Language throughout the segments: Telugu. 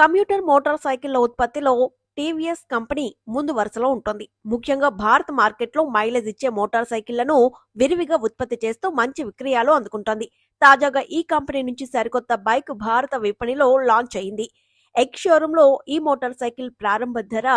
కమ్యూటర్ మోటార్ సైకిళ్ళ ఉత్పత్తిలో టీవీఎస్ కంపెనీ ముందు వరుసలో ఉంటుంది. ముఖ్యంగా భారత మార్కెట్లో మైలేజ్ ఇచ్చే మోటార్ సైకిళ్ళను విరివిగా ఉత్పత్తి చేస్తూ మంచి విక్రయాలు అందుకుంటోంది. తాజాగా ఈ కంపెనీ నుంచి సరికొత్త బైక్ భారత విపణిలో లాంచ్ అయింది. ఎక్స్ షోరూంలో ఈ మోటార్ సైకిల్ ప్రారంభ ధర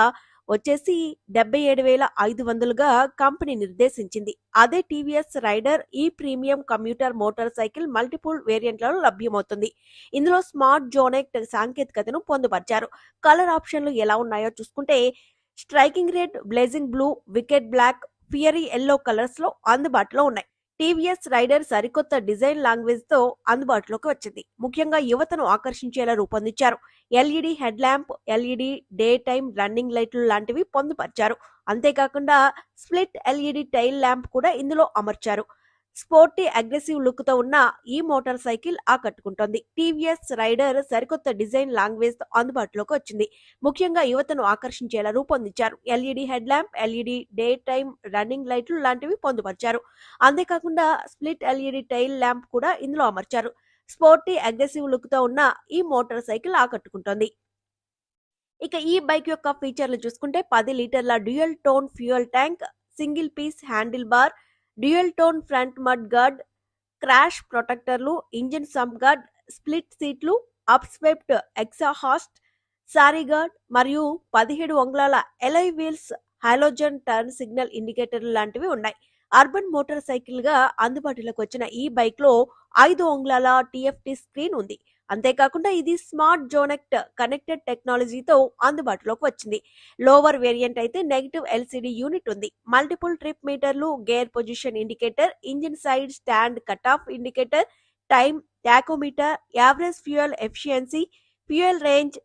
వచ్చేసి డెబ్బై ఏడు వేల ఐదు వందలుగా కంపెనీ నిర్దేశించింది. అదే టీవీఎస్ రైడర్ ఈ premium commuter motorcycle multiple వేరియంట్లలో లభ్యమవుతుంది. ఇందులో స్మార్ట్ జోనెక్ట్ సాంకేతికతను పొందుపరిచారు. కలర్ ఆప్షన్లు ఎలా ఉన్నాయో చూసుకుంటే striking red blazing blue wicked black fiery yellow కలర్స్లో అందుబాటులో ఉన్నాయి. టీవీఎస్ రైడర్ సరికొత్త డిజైన్ లాంగ్వేజ్తో అందుబాటులోకి వచ్చింది. ముఖ్యంగా యువతను ఆకర్షించేలా రూపొందించారు. LED head lamp LED day time running లైట్లు లాంటివి పొందుపరిచారు. అంతేకాకుండా స్ప్లిట్ ఎల్ఈడి టైల్ ల్యాంప్ కూడా ఇందులో అమర్చారు. స్పోర్టీ అగ్రెసివ్ లుక్తో ఉన్న ఈ మోటార్ సైకిల్ ఆకట్టుకుంటోంది. టీవీఎస్ రైడర్ సరికొత్త డిజైన్ లాంగ్వేజ్తో అందుబాటులోకి వచ్చింది. ముఖ్యంగా యువతను ఆకర్షించేలా రూపొందించారు. LED head lamp LED day time running లైట్లు లాంటివి పొందుపరిచారు. అంతేకాకుండా స్ప్లిట్ ఎల్ఈడి టైల్ ల్యాంప్ కూడా ఇందులో అమర్చారు. స్పోర్టీ అగ్రెసివ్ లుక్తో ఉన్న ఈ మోటార్ సైకిల్ ఆకట్టుకుంటోంది. ఇక ఈ బైక్ యొక్క ఫీచర్లు చూసుకుంటే పది లీటర్ల dual tone fuel tank single piece handle bar dual tone front mud guard crash ప్రొటెక్టర్లు engine sump guard split సీట్లు up swept exhaust sari guard మరియు పదిహేడు అంగుళాల alloy wheels halogen turn signal ఇండికేటర్లు లాంటివి ఉన్నాయి. అర్బన్ మోటార్ సైకిల్గా అందుబాటులోకి వచ్చిన ఈ బైక్లో ఐదు అంగుళాల టిఎఫ్టి స్క్రీన్ ఉంది. అంతేకాకుండా ఇది స్మార్ట్ జోనెక్ట్ కనెక్టెడ్ టెక్నాలజీతో అందుబాటులోకి వచ్చింది. లోవర్ వేరియంట్ అయితే నెగిటివ్ ఎల్సిడి యూనిట్ ఉంది. మల్టిపుల్ ట్రిప్ మీటర్లు gear position indicator engine side stand cut off indicator time tachometer average fuel efficiency fuel range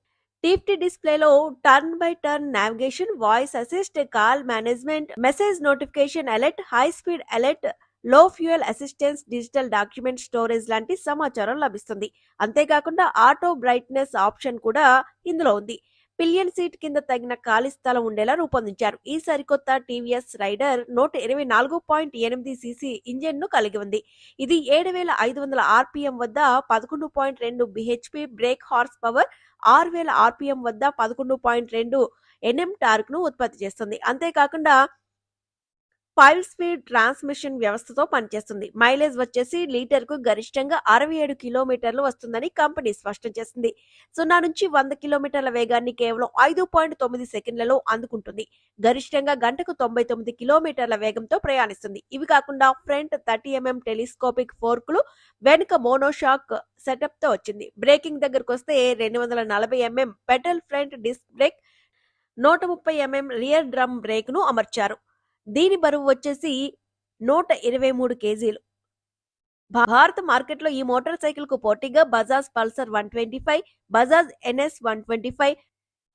TFT డిస్ప్లేలో turn by turn navigation voice assist call management message notification alert high speed అలర్ట్లో fuel assistance digital document storage లాంటి సమాచారం లభిస్తుంది. అంతేకాకుండా ఆటో బ్రైట్నెస్ ఆప్షన్ కూడా ఇందులో ఉంది. పిలియన్ సీట్ కింద తగిన ఖాళీ స్థలం ఉండేలా రూపొందించారు. ఈ సరికొత్త టీవీఎస్ రైడర్ నూట ఇరవై నాలుగు పాయింట్ ఎనిమిది సీసీ ఇంజిన్ను కలిగి ఉంది. ఇది ఏడు వేల ఐదు వందల ఆర్పిఎం వద్ద పదకొండు పాయింట్ రెండు బిహెచ్పి బ్రేక్ హార్స్ పవర్ ఆరు వేల ఆర్పిఎం వద్ద పదకొండు పాయింట్ రెండు ఎన్ఎం టార్క్ను ఉత్పత్తి చేస్తుంది. అంతేకాకుండా ఫైవ్ స్పీడ్ ట్రాన్స్మిషన్ వ్యవస్థతో పనిచేస్తుంది. మైలేజ్ వచ్చేసి లీటర్కు గరిష్టంగా అరవై ఏడు కిలోమీటర్లు వస్తుందని కంపెనీ స్పష్టం చేసింది. సున్నా నుంచి వంద కిలోమీటర్ల వేగాన్ని కేవలం ఐదు పాయింట్ తొమ్మిది సెకండ్లలో అందుకుంటుంది. గరిష్టంగా గంటకు తొంభై తొమ్మిది కిలోమీటర్ల వేగంతో ప్రయాణిస్తుంది. ఇవి కాకుండా ఫ్రంట్ థర్టీ ఎంఎం టెలిస్కోపిక్ ఫోర్కులు వెనుక మోనోషాక్ సెటప్తో వచ్చింది. బ్రేకింగ్ దగ్గరకు వస్తే రెండు వందల నలభై mm petal front disc brake నూట ముప్పై ఎంఎం రియర్ డ్రమ్ బ్రేక్ను అమర్చారు. దీని బరువు వచ్చేసి నూట ఇరవై మూడు కేజీలు. భారత మార్కెట్లో ఈ మోటార్ సైకిల్కు పోటీగా Bajaj Pulsar one twenty five Bajaj NS one twenty five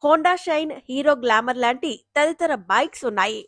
Honda Shine Hero Glamour లాంటి తదితర బైక్స్ ఉన్నాయి.